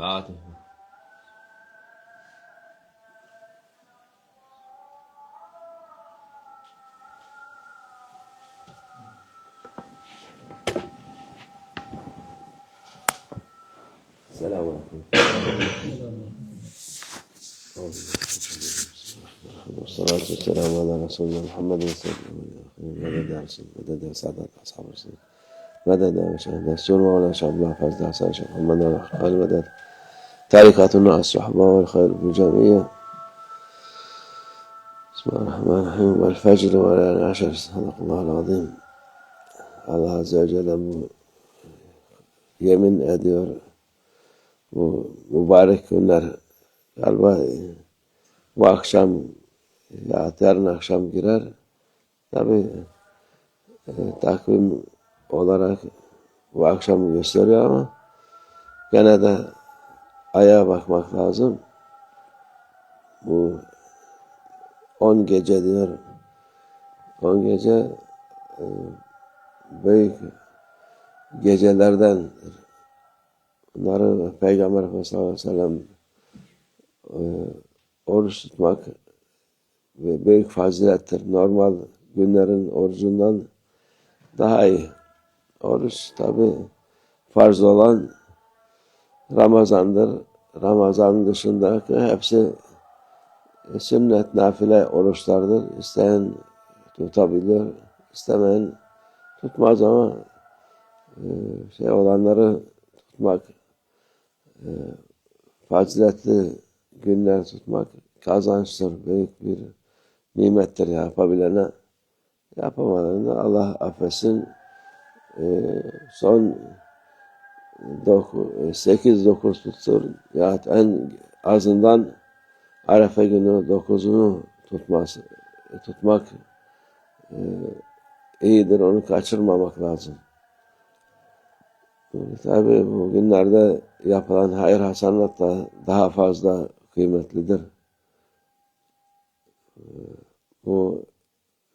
فاتحة السلام عليكم. والصلاة والسلام على رسولنا محمد صلى الله عليه وسلم. مدد سعد أصحاب رسول مدد شهد السور ولا شعب الله فازد حسن شعب من الأحقال مدد. Tarikatuna as-suhba vel hayr bil camiye. Bismillahirrahmanirrahim. Vel fecr ve leyl hani aşer. Sadakallahu azim. Allah Azze ve Celle bu yemin ediyor. Bu mübarek günler galiba bu akşam ya yarın akşam girer. Tabi e, takvim olarak bu akşam gösteriyor ama gene de aya bakmak lazım. Bu on gece diyor. On gece e, büyük gecelerden bunları Peygamber Efendimiz sallallahu aleyhi ve sellem e, oruç tutmak ve büyük fazilettir. Normal günlerin orucundan daha iyi. Oruç tabi farz olan Ramazan'dır. Ramazan dışındaki hepsi sünnet, nafile oruçlardır. İsteyen tutabilir, istemeyen tutmaz ama e, şey olanları tutmak e, faziletli günler tutmak kazançtır, büyük bir nimettir yapabilene. Yapamadığında Allah affetsin. E, son 8-9 tuttur. Ya en azından Arefe günü 9'unu tutması, tutmak e, iyidir. Onu kaçırmamak lazım. Tabi bu günlerde yapılan hayır hasanat da daha fazla kıymetlidir. Bu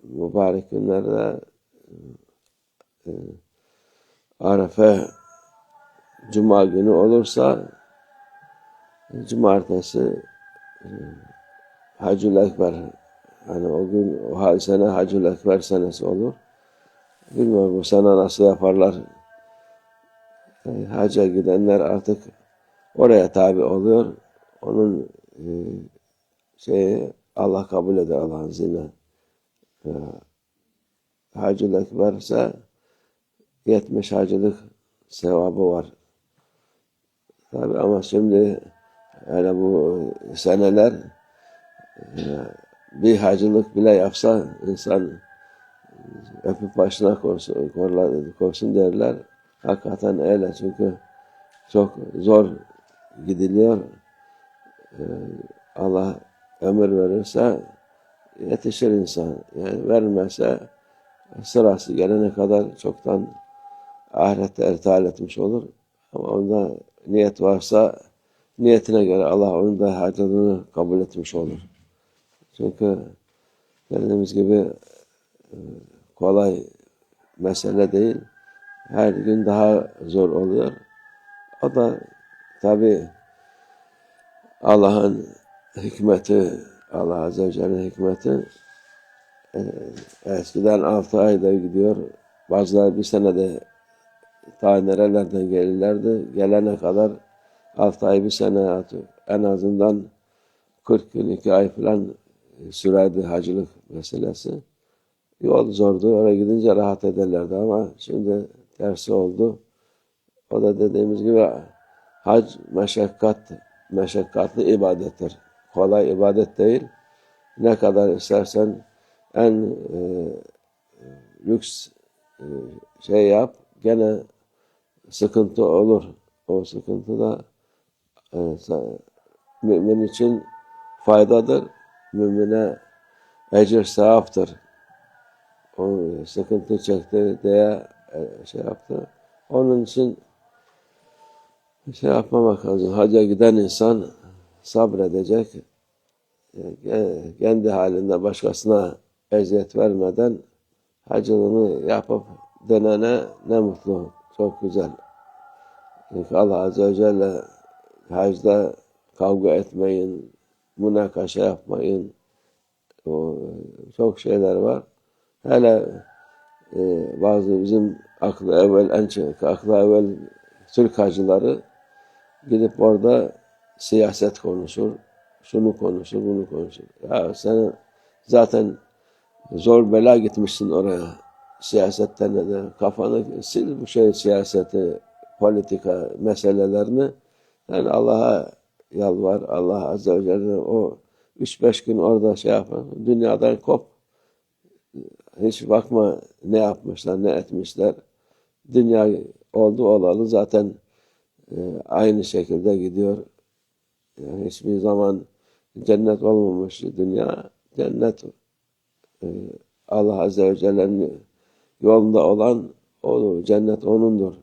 mübarek günlerde e, Arefe Cuma günü olursa Cumartesi e, Hacül Ekber yani o gün o sene Hacül Ekber senesi olur. Bilmiyorum bu sene nasıl yaparlar. E, hacca gidenler artık oraya tabi oluyor. Onun e, şeyi Allah kabul eder Allah'ın izniyle. E, Hacı Ekber ise 70 hacılık sevabı var. Tabi ama şimdi yani bu seneler e, bir hacılık bile yapsa insan öpüp başına koysun, koysun derler. Hakikaten öyle çünkü çok zor gidiliyor. Ee, Allah ömür verirse yetişir insan. Yani vermezse sırası gelene kadar çoktan ahirette ertal etmiş olur. Ama onda niyet varsa niyetine göre Allah onun da hacetini kabul etmiş olur. Çünkü dediğimiz gibi e, kolay mesele değil. Her gün daha zor oluyor. O da tabi Allah'ın hikmeti, Allah Azze ve Celle'nin hikmeti e, eskiden altı ayda gidiyor. Bazıları bir senede ta nerelerden gelirlerdi. Gelene kadar altı ay bir sene en azından 40 gün iki ay falan sürerdi hacılık meselesi. Yol zordu. Oraya gidince rahat ederlerdi ama şimdi tersi oldu. O da dediğimiz gibi hac meşakkat, meşakkatli ibadettir. Kolay ibadet değil. Ne kadar istersen en e, lüks e, şey yap, gene sıkıntı olur. O sıkıntı da e, mümin için faydadır. Mümine ecir sevaptır. O sıkıntı çekti diye e, şey yaptı. Onun için şey yapmamak lazım. Hacca giden insan sabredecek. E, kendi halinde başkasına eziyet vermeden hacılığını yapıp dönene ne mutlu. Çok güzel. Allah Azze ve Celle hacda kavga etmeyin, münakaşa yapmayın. O, çok şeyler var. Hele e, bazı bizim aklı evvel en aklı evvel Türk hacıları gidip orada siyaset konuşur, şunu konuşur, bunu konuşur. Ya sen zaten zor bela gitmişsin oraya. Siyasetten de kafanı sil bu şey siyaseti, politika meselelerini. Yani Allah'a yalvar, Allah Azze ve Celle o üç beş gün orada şey yapar, dünyadan kop. Hiç bakma ne yapmışlar, ne etmişler. Dünya oldu olalı zaten e, aynı şekilde gidiyor. Yani hiçbir zaman cennet olmamış dünya. Cennet e, Allah Azze ve Celle'nin yolunda olan o cennet onundur.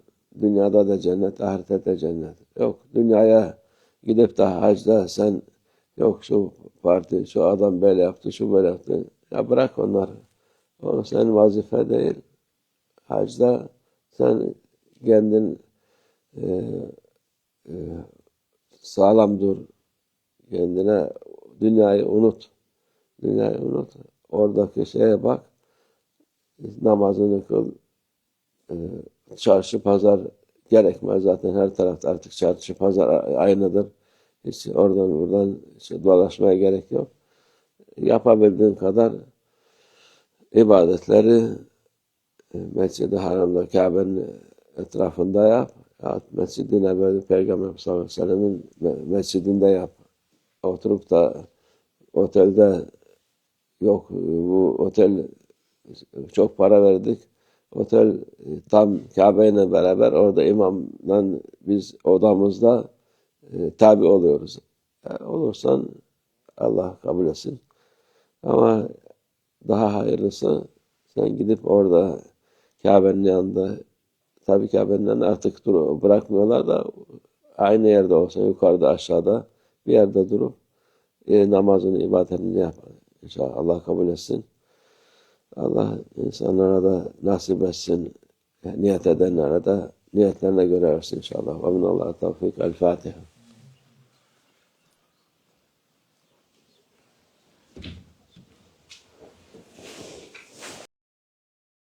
Dünyada da cennet, ahirette de cennet. Yok dünyaya gidip de hacda sen yok şu parti, şu adam böyle yaptı, şu böyle yaptı. Ya bırak onları. O senin vazife değil. Hacda sen kendin e, e, sağlam dur. Kendine dünyayı unut. Dünyayı unut. Oradaki şeye bak. Namazını kıl. E, çarşı pazar gerekmez zaten her tarafta artık çarşı pazar aynıdır. Hiç oradan buradan işte dolaşmaya gerek yok. Yapabildiğin kadar ibadetleri e, Mescid-i Haram'da Kabe'nin etrafında yap. Ya Mescid-i Nebevi Peygamber sallallahu aleyhi ve sellem'in mescidinde yap. Oturup da otelde yok bu otel çok para verdik. Otel tam Kabe ile beraber orada imamla biz odamızda e, tabi oluyoruz. E, olursan Allah kabul etsin. Ama daha hayırlısı sen gidip orada Kabe'nin yanında tabii Kabe'nin yanında artık dur, bırakmıyorlar da aynı yerde olsa yukarıda aşağıda bir yerde durup e, namazını ibadetini yapar. İnşallah Allah kabul etsin. Allah insanlara da nasip etsin. Niyet edenlere de niyetlerine göre versin inşallah. Ve minallah tevfik. El Fatiha.